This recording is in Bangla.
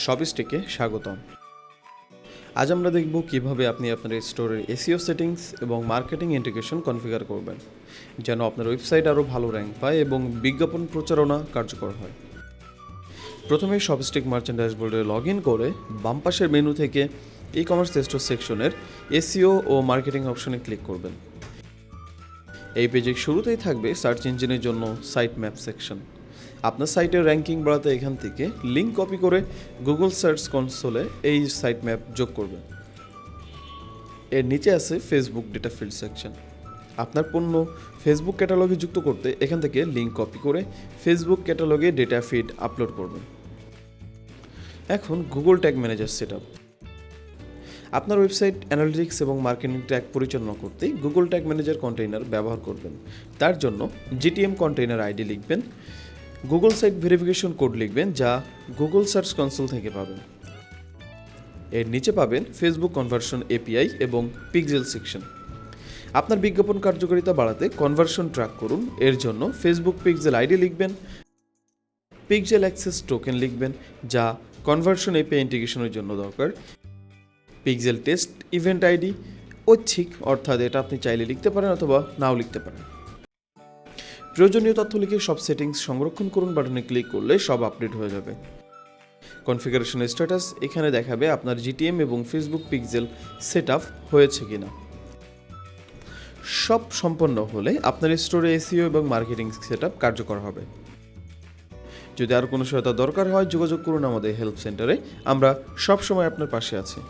শপিস্টিকে স্বাগতম। আজ আমরা দেখব কীভাবে আপনি আপনার স্টোরের এসিও সেটিংস এবং মার্কেটিং ইন্টিগ্রেশন কনফিগার করবেন, যেন আপনার ওয়েবসাইট আরও ভালো র্যাঙ্ক পায় এবং বিজ্ঞাপন প্রচারণা কার্যকর হয়। প্রথমে শপস্টিক মার্চেন্ট ড্যাশবোর্ডে লগ ইন করে বাম পাশের মেনু থেকে ই কমার্স স্টোর সেকশনের এসিও ও মার্কেটিং অপশনে ক্লিক করবেন। এই পেজের শুরুতেই থাকবে সার্চ ইঞ্জিনের জন্য সাইট ম্যাপ সেকশন আপনার সাইটের র্যাঙ্কিং বাড়াতে এখান থেকে লিঙ্ক কপি করে গুগল সার্চ কনসোলে এই সাইট ম্যাপ যোগ করবেন। এর নিচে আছে ফেসবুক ডেটা ফিল্ড সেকশন আপনার পণ্য ফেসবুক ক্যাটালগে যুক্ত করতে এখান থেকে লিঙ্ক কপি করে ফেসবুক ক্যাটালগে ডেটা ফিড আপলোড করবেন। এখন গুগল ট্যাগ ম্যানেজার সেট আপনার ওয়েবসাইট অ্যানালিটিক্স এবং মার্কেটিং ট্র্যাক পরিচালনা করতে গুগল ট্যাগ ম্যানেজার কন্টেইনার ব্যবহার করবেন। তার জন্য জিটিএম কন্টেইনার আইডি লিখবেন। গুগল সাইট ভেরিফিকেশন কোড লিখবেন যা গুগল সার্চ কনসোল থেকে পাবেন। এর নিচে পাবেন ফেসবুক কনভার্সন এপিআই এবং পিক্সেল সেকশন আপনার বিজ্ঞাপন কার্যকারিতা বাড়াতে কনভার্সন ট্র্যাক করুন। এর জন্য ফেসবুক পিক্সেল আইডি লিখবেন। পিক্সেল অ্যাক্সেস টোকেন লিখবেন, যা কনভার্সন এপিআই ইন্টিগ্রেশনের জন্য দরকার। পিক্সেল টেস্ট ইভেন্ট আইডি ঐচ্ছিক, অর্থাৎ এটা আপনি চাইলে লিখতে পারেন অথবা নাও লিখতে পারেন। প্রয়োজনীয় তথ্য লিখে সব সেটিংস সংরক্ষণ করুন বাটনে ক্লিক করলে সব আপডেট হয়ে যাবে। কনফিগারেশন স্ট্যাটাস এখানে দেখাবে আপনার জিটিএম এবং ফেসবুক পিক্সেল সেট আপ হয়েছে কিনা। সব সম্পন্ন হলে আপনার স্টোরে এসিও এবং মার্কেটিং সেট আপ কার্যকর হবে। যদি আর কোনো সহায়তা দরকার হয়, যোগাযোগ করুন আমাদের হেল্প সেন্টারে আমরা সব সময় আপনার পাশে আছি।